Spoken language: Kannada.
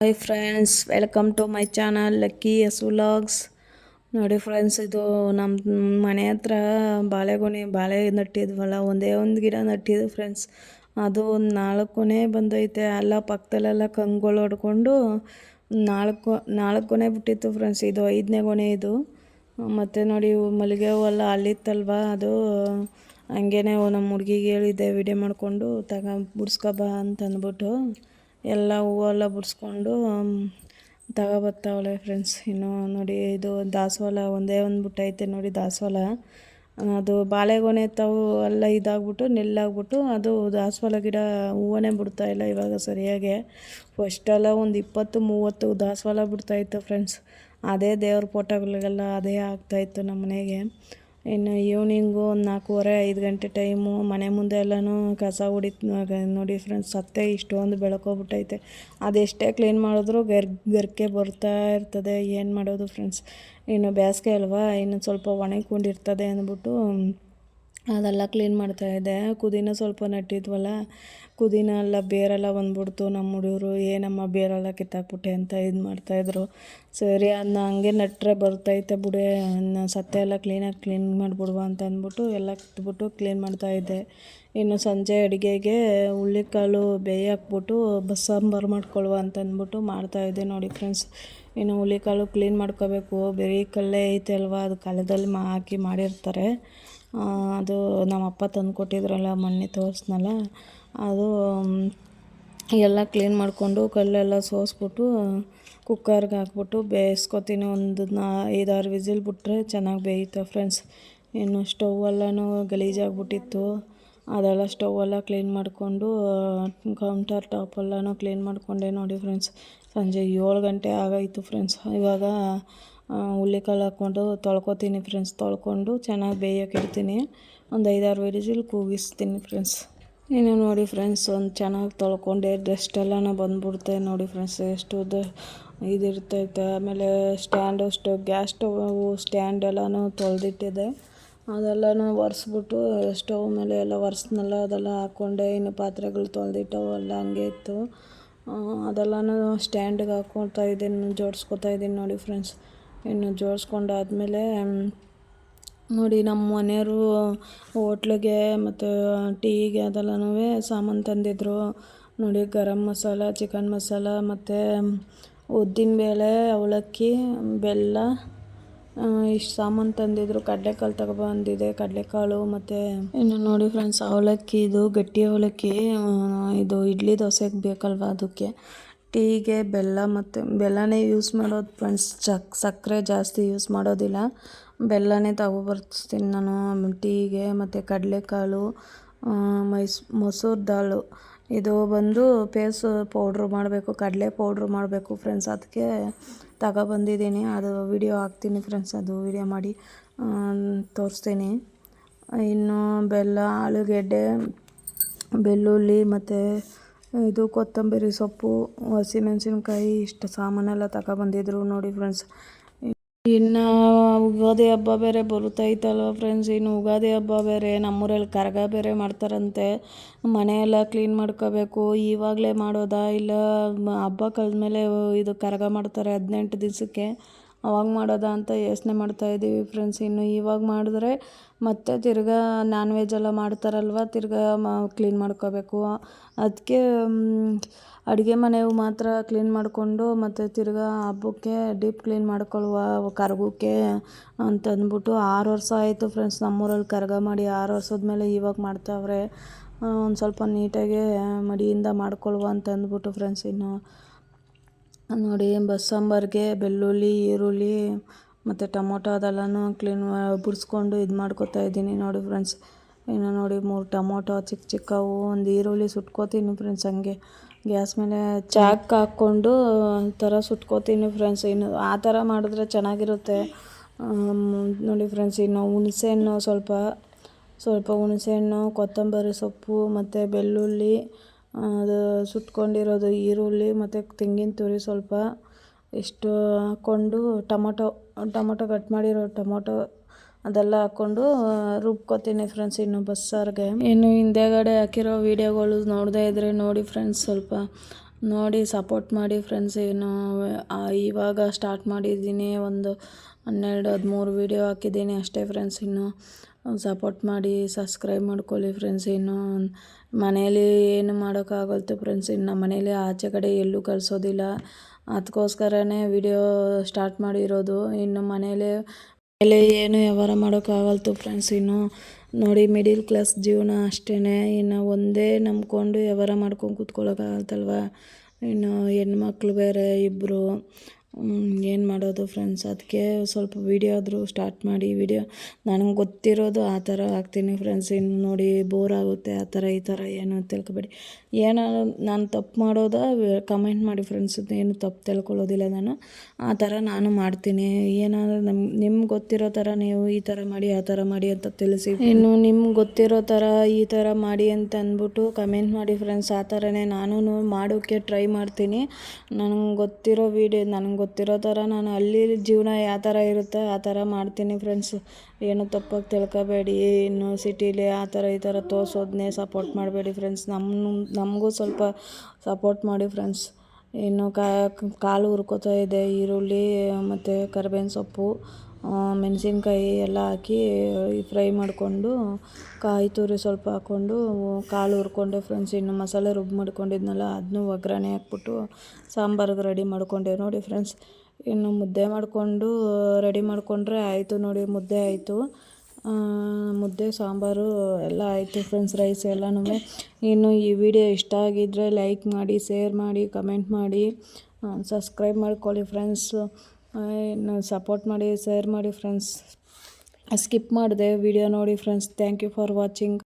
Hi friends welcome to my channel Lucky vlogs ನೋಡಿ ಫ್ರೆಂಡ್ಸ್ ಇದು ನಮ್ಮ ಮನೆ ಹತ್ರ ಬಾಳೆಗೊನೆ, ಬಾಳೆ ನಟ್ಟಿದ್ವಲ್ಲ, ಒಂದೇ ಒಂದು ಗಿಡ ನಟ್ಟಿದ್ದು ಫ್ರೆಂಡ್ಸ್ ಅದು ಒಂದು ನಾಲ್ಕು ಕೊನೆ ಬಂದೈತೆ, ಎಲ್ಲ ಪಕ್ಕದಲ್ಲೆಲ್ಲ ಕಂಗುಗಳು ಹೊಡ್ಕೊಂಡು ನಾಲ್ಕು ನಾಲ್ಕು ಕೊನೆ ಬಿಟ್ಟಿತ್ತು ಫ್ರೆಂಡ್ಸ್ ಇದು ಐದನೇ ಕೊನೆ ಇದು. ಮತ್ತು ನೋಡಿ ಮಲ್ಲಿಗೆ ಹೂವೆಲ್ಲ ಅಲ್ಲಿತ್ತಲ್ವ, ಅದು ಹಂಗೇನೆ ನಮ್ಮ ಹುಡುಗಿಗೆ ಹೇಳಿದ್ದೆ ವಿಡಿಯೋ ಮಾಡಿಕೊಂಡು, ತಗ ಬಿಡ್ಸ್ಕೊಬಾ ಅಂತ ಅಂದ್ಬಿಟ್ಟು ಎಲ್ಲ ಹೂವೆಲ್ಲ ಬಿಡ್ಸ್ಕೊಂಡು ತಗೊಬರ್ತಾವಳೆ ಫ್ರೆಂಡ್ಸ್ ಇನ್ನು ನೋಡಿ ಇದು ದಾಸವಾಳ ಒಂದೇ ಒಂದು ಬಿಟ್ಟೈತೆ ನೋಡಿ ದಾಸವಾಳ. ಅದು ಬಾಳೆಗೊನೆ ತಾವು ಎಲ್ಲ ಇದಾಗ್ಬಿಟ್ಟು, ನೆಲ್ಲಾಗ್ಬಿಟ್ಟು ಅದು ದಾಸವಾಳ ಗಿಡ ಹೂವನೇ ಬಿಡ್ತಾಯಿಲ್ಲ ಇವಾಗ ಸರಿಯಾಗಿ. ಫಸ್ಟೆಲ್ಲ ಒಂದು ಇಪ್ಪತ್ತು, ಮೂವತ್ತು ದಾಸವಾಳ ಬಿಡ್ತಾಯಿತ್ತು ಫ್ರೆಂಡ್ಸ್ ಅದೇ ದೇವ್ರ ಫೋಟೋಗಳಿಗೆಲ್ಲ ಅದೇ ಆಗ್ತಾಯಿತ್ತು ನಮ್ಮ ಮನೆಗೆ. ಇನ್ನು ಈವ್ನಿಂಗು ಒಂದು ನಾಲ್ಕೂವರೆ, ಐದು ಗಂಟೆ ಟೈಮು ಮನೆ ಮುಂದೆ ಎಲ್ಲನೂ ಕಸ ಹೊಡಿತ್ ನೋಡಿ ಫ್ರೆಂಡ್ಸ್ ಸತ್ತೆ ಇಷ್ಟೊಂದು ಬೆಳ್ಕೊಬಿಟ್ಟೈತೆ ಅದೆಷ್ಟೇ ಕ್ಲೀನ್ ಮಾಡಿದ್ರು ಗರ್, ಗರ್ಕೆ ಬರ್ತಾ ಇರ್ತದೆ. ಏನು ಮಾಡೋದು ಫ್ರೆಂಡ್ಸ್ ಇನ್ನು ಬೇಸಿಗೆ ಅಲ್ವಾ? ಇನ್ನು ಸ್ವಲ್ಪ ಒಣಗಿಕೊಂಡಿರ್ತದೆ ಅಂದ್ಬಿಟ್ಟು ಅದೆಲ್ಲ ಕ್ಲೀನ್ ಮಾಡ್ತಾ ಇದ್ದೆ. ಕುದಿನ ಸ್ವಲ್ಪ ನೆಟ್ಟಿದ್ವಲ್ಲ ಕುದಿನ ಎಲ್ಲ ಬೇರೆಲ್ಲ ಬಂದ್ಬಿಡ್ತು. ನಮ್ಮ ಹುಡುಗರು ಏನಮ್ಮ ಬೇರೆಲ್ಲ ಕಿತ್ತಾಕ್ಬಿಟ್ಟೆ ಅಂತ ಇದು ಮಾಡ್ತಾಯಿದ್ರು ಸರಿ ಅದನ್ನ ಹಂಗೆ ನೆಟ್ಟರೆ ಬರ್ತೈತೆ ಬಿಡೆ ಸತ್ತೆ ಎಲ್ಲ ಕ್ಲೀನಾಗಿ ಕ್ಲೀನ್ ಮಾಡಿಬಿಡುವ ಅಂತ ಅಂದ್ಬಿಟ್ಟು ಎಲ್ಲ ಕಿತ್ಬಿಟ್ಟು ಕ್ಲೀನ್ ಮಾಡ್ತಾಯಿದ್ದೆ ಇನ್ನು ಸಂಜೆ ಅಡುಗೆಗೆ ಹುಳ್ಳಿಕಾಳು ಬೇಯಿ ಹಾಕ್ಬಿಟ್ಟು, ಬಸ್ಸಾಂಬಾರು ಮಾಡ್ಕೊಳ್ಳುವ ಅಂತ ಅಂದ್ಬಿಟ್ಟು ಮಾಡ್ತಾಯಿದ್ದೆ ನೋಡಿ ಫ್ರೆಂಡ್ಸ್. ಇನ್ನು ಹುಳ್ಳಿಕಾಳು ಕ್ಲೀನ್ ಮಾಡ್ಕೋಬೇಕು. ಬೇರೆ ಕಲ್ಲೇ ಐತೆ ಅಲ್ವಾ, ಅದು ಕಾಲದಲ್ಲಿ ಮಾ ಹಾಕಿ ಮಾಡಿರ್ತಾರೆ. ಅದು ನಮ್ಮ ಅಪ್ಪ ತಂದು ಕೊಟ್ಟಿದ್ರಲ್ಲ ಮೊನ್ನೆ ತೋರಿಸ್ನಲ್ಲ, ಅದು ಎಲ್ಲ ಕ್ಲೀನ್ ಮಾಡಿಕೊಂಡು ಕಲ್ಲೆಲ್ಲ ಸೋಸ್ಬಿಟ್ಟು, ಕುಕ್ಕರ್ಗೆ ಹಾಕ್ಬಿಟ್ಟು ಬೇಯಿಸ್ಕೊತೀನಿ. ಒಂದು ನಾ, ಐದಾರು ವಿಸಿಲ್ ಬಿಟ್ರೆ ಚೆನ್ನಾಗಿ ಬೇಯುತ್ತೆ ಫ್ರೆಂಡ್ಸ್ ಇನ್ನು ಸ್ಟೌವೆಲ್ಲನೂ ಗಲೀಜಾಗ್ಬಿಟ್ಟಿತ್ತು. ಅದೆಲ್ಲ ಸ್ಟೌವೆಲ್ಲ ಕ್ಲೀನ್ ಮಾಡಿಕೊಂಡು ಕೌಂಟರ್ ಟಾಪ್ ಎಲ್ಲನೂ ಕ್ಲೀನ್ ಮಾಡಿಕೊಂಡೆ ನೋಡಿ ಫ್ರೆಂಡ್ಸ್ ಸಂಜೆ ಏಳು ಗಂಟೆ ಆಗೋಯಿತು ಫ್ರೆಂಡ್ಸ್ ಇವಾಗ ಹುಳ್ಳಿಕಾಳು ಹಾಕ್ಕೊಂಡು ತೊಳ್ಕೊತೀನಿ ಫ್ರೆಂಡ್ಸ್ ತೊಳ್ಕೊಂಡು ಚೆನ್ನಾಗಿ ಬೇಯೋಕೆ ಇಡ್ತೀನಿ. ಒಂದು ಐದಾರು ವಿಡಿಜಿಲ್ ಕೂಗಿಸ್ತೀನಿ ಫ್ರೆಂಡ್ಸ್ ಇನ್ನು ನೋಡಿ ಫ್ರೆಂಡ್ಸ್ ಒಂದು ಚೆನ್ನಾಗಿ ತೊಳ್ಕೊಂಡೆ ಡಸ್ಟ್ ಎಲ್ಲನೂ ಬಂದ್ಬಿಡುತ್ತೆ ನೋಡಿ ಫ್ರೆಂಡ್ಸ್ ಎಷ್ಟು ಇದಿರ್ತೈತೆ. ಆಮೇಲೆ stand stove gas stove stand ಎಲ್ಲನೂ ತೊಳೆದಿಟ್ಟಿದೆ. ಅದೆಲ್ಲನೂ ಒರೆಸ್ಬಿಟ್ಟು ಸ್ಟವ್ ಮೇಲೆ ಎಲ್ಲ ಒರೆಸ್ನೆಲ್ಲ ಅದೆಲ್ಲ ಹಾಕ್ಕೊಂಡೆ. ಇನ್ನು ಪಾತ್ರೆಗಳು ತೊಳೆದಿಟ್ಟವು, ಎಲ್ಲ ಹಂಗೆ ಇತ್ತು. ಅದೆಲ್ಲನೂ ಸ್ಟ್ಯಾಂಡಿಗೆ ಹಾಕ್ಕೊಳ್ತಾ ಇದ್ದೀನಿ ಜೋಡಿಸ್ಕೊತಾ ಇದ್ದೀನಿ ನೋಡಿ ಫ್ರೆಂಡ್ಸ್ ಇನ್ನು ಜೋಡಿಸ್ಕೊಂಡಾದ್ಮೇಲೆ ನೋಡಿ ನಮ್ಮ ಮನೆಯವರು ಹೋಟ್ಲಿಗೆ ಮತ್ತು ಟೀಗೆ ಅದೆಲ್ಲನೂ ಸಾಮಾನು ತಂದಿದ್ದರು ನೋಡಿ ಗರಂ ಮಸಾಲ, ಚಿಕನ್ ಮಸಾಲ ಮತ್ತು ಉದ್ದಿನಬೇಳೆ ಅವಲಕ್ಕಿ, ಬೆಲ್ಲ ಇಷ್ಟು ಸಾಮಾನು ತಂದಿದ್ದರು ಕಡಲೆಕಾಳು ತಗೊಬಂದಿದೆ, ಕಡಲೆಕಾಳು ಮತ್ತು ಇನ್ನು ನೋಡಿ ಫ್ರೆಂಡ್ಸ್, ಅವಲಕ್ಕಿ ಇದು, ಗಟ್ಟಿ ಅವಲಕ್ಕಿ ಇದು ಇಡ್ಲಿ ದೋಸೆಗೆ ಬೇಕಲ್ವ ಅದಕ್ಕೆ. ಟೀಗೆ, ಬೆಲ್ಲ ಮತ್ತು ಬೆಲ್ಲನೇ ಯೂಸ್ ಮಾಡೋದು ಫ್ರೆಂಡ್ಸ್ ಚಕ್ ಸಕ್ಕರೆ ಜಾಸ್ತಿ ಯೂಸ್ ಮಾಡೋದಿಲ್ಲ. ಬೆಲ್ಲನೇ ತಗೊಬರ್ತೀನಿ ನಾನು ಟೀಗೆ ಮತ್ತು ಕಡಲೆಕಾಳು ಮೈಸ್, ಮೊಸರು ದಾಳು. ಇದು ಬಂದು ಪೇಸ್ ಪೌಡ್ರ್ ಮಾಡಬೇಕು, ಕಡಲೆ ಪೌಡ್ರ್ ಮಾಡಬೇಕು ಫ್ರೆಂಡ್ಸ್ ಅದಕ್ಕೆ ತಗೊಬಂದಿದ್ದೀನಿ ಅದು ವಿಡಿಯೋ ಹಾಕ್ತೀನಿ ಫ್ರೆಂಡ್ಸ್ ಅದು ವಿಡಿಯೋ ಮಾಡಿ ತೋರಿಸ್ತೀನಿ. ಇನ್ನು ಬೆಲ್ಲ, ಆಲೂಗೆಡ್ಡೆ, ಬೆಳ್ಳುಳ್ಳಿ ಮತ್ತು ಇದು ಕೊತ್ತಂಬರಿ ಸೊಪ್ಪು ಹಸಿಮೆಣಸಿನ್ಕಾಯಿ ಇಷ್ಟು ಸಾಮಾನೆಲ್ಲ ತಗೊಬಂದಿದ್ರು ನೋಡಿ ಫ್ರೆಂಡ್ಸ್ ಇನ್ನು ಯುಗಾದಿ ಹಬ್ಬ ಬೇರೆ ಬರುತ್ತೈತಲ್ವ ಫ್ರೆಂಡ್ಸ್ ಇನ್ನು ಯುಗಾದಿ ಹಬ್ಬ ಬೇರೆ, ನಮ್ಮೂರಲ್ಲಿ ಕರಗ ಬೇರೆ ಮಾಡ್ತಾರಂತೆ. ಮನೆಯೆಲ್ಲ ಕ್ಲೀನ್ ಮಾಡ್ಕೋಬೇಕು, ಇವಾಗಲೇ ಮಾಡೋದಾ ಇಲ್ಲ, ಹಬ್ಬ ಕಳೆದ್ಮೇಲೆ ಇದು ಕರಗ ಮಾಡ್ತಾರೆ ಹದಿನೆಂಟು ದಿವಸಕ್ಕೆ. ಅವಾಗ ಮಾಡೋದಾ ಅಂತ ಯೋಚನೆ ಮಾಡ್ತಾಯಿದ್ದೀವಿ ಫ್ರೆಂಡ್ಸ್ ಇನ್ನು ಇವಾಗ ಮಾಡಿದ್ರೆ ಮತ್ತೆ ತಿರ್ಗಾ ನಾನ್ ವೆಜ್ ಎಲ್ಲ ಮಾಡ್ತಾರಲ್ವ, ತಿರ್ಗಾ ಮ ಕ್ಲೀನ್ ಮಾಡ್ಕೋಬೇಕು. ಅದಕ್ಕೆ ಅಡುಗೆ ಮನೆಯವು ಮಾತ್ರ ಕ್ಲೀನ್ ಮಾಡಿಕೊಂಡು ಮತ್ತು ತಿರ್ಗಾ ಹಬ್ಬಕ್ಕೆ ಡೀಪ್ ಕ್ಲೀನ್ ಮಾಡ್ಕೊಳ್ಳುವ ಕರ್ಗಕ್ಕೆ ಅಂತಂದ್ಬಿಟ್ಟು ಆರು ವರ್ಷ ಆಯಿತು ಫ್ರೆಂಡ್ಸ್ ನಮ್ಮೂರಲ್ಲಿ ಕರಗ ಮಾಡಿ ಆರು ವರ್ಷದ ಮೇಲೆ ಇವಾಗ ಮಾಡ್ತಾವ್ರೆ. ಒಂದು ಸ್ವಲ್ಪ ನೀಟಾಗಿ ಮಡಿಯಿಂದ ಮಾಡ್ಕೊಳ್ಳುವ ಅಂತ ಅಂದ್ಬಿಟ್ಟು ಫ್ರೆಂಡ್ಸ್ ಇನ್ನು ನೋಡಿ, ಬಸ್ಸಾಂಬಾರಿಗೆ ಬೆಳ್ಳುಳ್ಳಿ, ಈರುಳ್ಳಿ ಮತ್ತು ಟೊಮೊಟೊ ಅದೆಲ್ಲನೂ ಕ್ಲೀನ್ ಬಿಡಿಸ್ಕೊಂಡು ಇದು ಮಾಡ್ಕೊತಾ ಇದ್ದೀನಿ ನೋಡಿ ಫ್ರೆಂಡ್ಸ್ ಇನ್ನು ನೋಡಿ ಮೂರು ಟೊಮೊಟೊ ಚಿಕ್ಕ ಚಿಕ್ಕವು, ಒಂದು ಈರುಳ್ಳಿ ಸುಟ್ಕೋತೀನಿ ಫ್ರೆಂಡ್ಸ್ ಹಂಗೆ. ಗ್ಯಾಸ್ ಮೇಲೆ ಚಾಕ್ ಹಾಕ್ಕೊಂಡು ಥರ ಸುಟ್ಕೋತೀನಿ ಫ್ರೆಂಡ್ಸ್ ಇನ್ನು ಆ ಥರ ಮಾಡಿದ್ರೆ ಚೆನ್ನಾಗಿರುತ್ತೆ. ನೋಡಿ ಫ್ರೆಂಡ್ಸ್ ಇನ್ನು ಹುಣಸೆಹಣ್ಣು ಸ್ವಲ್ಪ ಸ್ವಲ್ಪ ಹುಣಸೆಹಣ್ಣು, ಕೊತ್ತಂಬರಿ ಸೊಪ್ಪು ಮತ್ತು ಬೆಳ್ಳುಳ್ಳಿ ಅದು ಸುಟ್ಕೊಂಡಿರೋದು ಈರುಳ್ಳಿ ಮತ್ತು ತೆಂಗಿನ ತುರಿ ಸ್ವಲ್ಪ ಇಷ್ಟು ಹಾಕ್ಕೊಂಡು ಟೊಮೊಟೊ ಟೊಮೊಟೊ ಕಟ್ ಮಾಡಿರೋ ಟೊಮೊಟೊ ಅದೆಲ್ಲ ಹಾಕ್ಕೊಂಡು ರುಬ್ಕೊತೀನಿ ಫ್ರೆಂಡ್ಸ್ ಇನ್ನು ಬಸ್ಸಾರಿಗೆ. ಇನ್ನು ಹಿಂದೆಗಡೆ ಹಾಕಿರೋ ವೀಡಿಯೋಗಳು ನೋಡದೇ ಇದ್ದರೆ ನೋಡಿ ಫ್ರೆಂಡ್ಸ್ ಸ್ವಲ್ಪ ನೋಡಿ ಸಪೋರ್ಟ್ ಮಾಡಿ ಫ್ರೆಂಡ್ಸ್ ಏನು ಇವಾಗ ಸ್ಟಾರ್ಟ್ ಮಾಡಿದ್ದೀನಿ ಒಂದು ಹನ್ನೆರಡು, ಹದಿಮೂರು ವೀಡಿಯೋ ಹಾಕಿದ್ದೀನಿ ಅಷ್ಟೇ ಫ್ರೆಂಡ್ಸ್ ಇನ್ನು. ಸಪೋರ್ಟ್ ಮಾಡಿ ಸಬ್ಸ್ಕ್ರೈಬ್ ಮಾಡ್ಕೊಳ್ಳಿ ಫ್ರೆಂಡ್ಸ್ ಇನ್ನು. ಮನೇಲಿ ಏನು ಮಾಡೋಕ್ಕಾಗಲ್ತು ಫ್ರೆಂಡ್ಸ್ ಇನ್ನು ನಮ್ಮ ಮನೇಲಿ ಆಚೆ ಕಡೆ ಎಲ್ಲೂ ಕಳಿಸೋದಿಲ್ಲ. ಅದಕ್ಕೋಸ್ಕರನೇ ವಿಡಿಯೋ ಸ್ಟಾರ್ಟ್ ಮಾಡಿರೋದು. ಇನ್ನು ಮನೇಲಿ ಮನೇಲಿ ಏನು ವ್ಯವಹಾರ ಮಾಡೋಕ್ಕಾಗಲ್ತು ಫ್ರೆಂಡ್ಸ್ ಇನ್ನು ನೋಡಿ ಮಿಡಿಲ್ ಕ್ಲಾಸ್ ಜೀವನ ಅಷ್ಟೇ ಇನ್ನು ಒಂದೇ ನಂಬ್ಕೊಂಡು ವ್ಯವಹಾರ ಮಾಡ್ಕೊಂಡು ಕೂತ್ಕೊಳ್ಳೋಕ್ಕಾಗಲ್ತಲ್ವ? ಇನ್ನು ಹೆಣ್ಮಕ್ಳು ಬೇರೆ ಇಬ್ಬರು ಏನು ಮಾಡೋದು ಫ್ರೆಂಡ್ಸ್ ಅದಕ್ಕೆ ಸ್ವಲ್ಪ ವೀಡಿಯೋ ಆದರೂ ಸ್ಟಾರ್ಟ್ ಮಾಡಿ ವೀಡಿಯೋ ನನಗೆ ಗೊತ್ತಿರೋದು ಆ ಥರ ಹಾಕ್ತೀನಿ ಫ್ರೆಂಡ್ಸ್ ಇನ್ನು ನೋಡಿ ಬೋರ್ ಆಗುತ್ತೆ ಆ ಥರ, ಈ ಥರ ಏನು ತಿಳ್ಕೊಬೇಡಿ. ಏನಾದ್ರು ನಾನು ತಪ್ಪು ಮಾಡೋದಾ ಕಮೆಂಟ್ ಮಾಡಿ ಫ್ರೆಂಡ್ಸ್ ಏನು ತಪ್ಪು ತಿಳ್ಕೊಳ್ಳೋದಿಲ್ಲ ನಾನು. ಆ ಥರ ನಾನು ಮಾಡ್ತೀನಿ. ಏನಾದರೂ ನಮ್ಮ ನಿಮ್ಗೆ ಗೊತ್ತಿರೋ ಥರ ನೀವು ಈ ಥರ ಮಾಡಿ, ಆ ಥರ ಮಾಡಿ ಅಂತ ತಿಳಿಸಿ. ಇನ್ನು ನಿಮ್ಗೆ ಗೊತ್ತಿರೋ ಥರ ಈ ಥರ ಮಾಡಿ ಅಂತ ಅಂದ್ಬಿಟ್ಟು ಕಮೆಂಟ್ ಮಾಡಿ ಫ್ರೆಂಡ್ಸ್ ಆ ಥರನೇ ನಾನು ಮಾಡೋಕ್ಕೆ ಟ್ರೈ ಮಾಡ್ತೀನಿ. ನನಗೆ ಗೊತ್ತಿರೋ ವೀಡಿಯೋ ನನಗೆ ಗೊತ್ತಿರೋ ಥರ ನಾನು ಅಲ್ಲಿ ಜೀವನ ಯಾವ ಥರ ಇರುತ್ತೆ, ಆ ಥರ ಮಾಡ್ತೀನಿ ಫ್ರೆಂಡ್ಸ್ ಏನು ತಪ್ಪಾಗಿ ತಿಳ್ಕೊಬೇಡಿ, ಇನ್ನು ಸಿಟೀಲಿ ಆ ಥರ ಈ ಥರ ತೋರಿಸೋದನ್ನೇ ಸಪೋರ್ಟ್ ಮಾಡಬೇಡಿ ಫ್ರೆಂಡ್ಸ್ ನಮ್ಮ ನಮಗೂ ಸ್ವಲ್ಪ ಸಪೋರ್ಟ್ ಮಾಡಿ ಫ್ರೆಂಡ್ಸ್ ಇನ್ನು ಕಾಲು ಹುರ್ಕೋತಾ ಇದೆ, ಈರುಳ್ಳಿ, ಮತ್ತು ಕರ್ಬೇವಿನ ಸೊಪ್ಪು. ಮೆಣಸಿನ್ಕಾಯಿ ಎಲ್ಲ ಹಾಕಿ ಫ್ರೈ ಮಾಡಿಕೊಂಡು ಕಾಯಿ ತುರಿ ಸ್ವಲ್ಪ ಹಾಕ್ಕೊಂಡು ಕಾಳು ಹುರ್ಕೊಂಡೆ ಫ್ರೆಂಡ್ಸ್ ಇನ್ನು ಮಸಾಲೆ ರುಬ್ಬಿ ಮಾಡ್ಕೊಂಡಿದ್ನಲ್ಲ ಅದನ್ನೂ ಒಗ್ಗರಣೆ ಹಾಕ್ಬಿಟ್ಟು ಸಾಂಬಾರಿಗೆ ರೆಡಿ ಮಾಡ್ಕೊಂಡೆ ನೋಡಿ ಫ್ರೆಂಡ್ಸ್ ಇನ್ನು ಮುದ್ದೆ ಮಾಡಿಕೊಂಡು ರೆಡಿ ಮಾಡಿಕೊಂಡ್ರೆ ಆಯಿತು ನೋಡಿ, ಮುದ್ದೆ ಆಯಿತು. ಮುದ್ದೆ, ಸಾಂಬಾರು ಎಲ್ಲ ಆಯಿತು ಫ್ರೆಂಡ್ಸ್ ರೈಸ್ ಎಲ್ಲನೂ. ಇನ್ನು ಈ ವಿಡಿಯೋ ಇಷ್ಟ ಆಗಿದ್ದರೆ ಲೈಕ್ ಮಾಡಿ ಶೇರ್ ಮಾಡಿ ಕಮೆಂಟ್ ಮಾಡಿ ಸಬ್ಸ್ಕ್ರೈಬ್ ಮಾಡ್ಕೊಳ್ಳಿ ಫ್ರೆಂಡ್ಸ್ ಇನ್ನು ಸಪೋರ್ಟ್ ಮಾಡಿ ಶೇರ್ ಮಾಡಿ ಫ್ರೆಂಡ್ಸ್ ಸ್ಕಿಪ್ ಮಾಡಿದೆ ವಿಡಿಯೋ ನೋಡಿ friends thank you for watching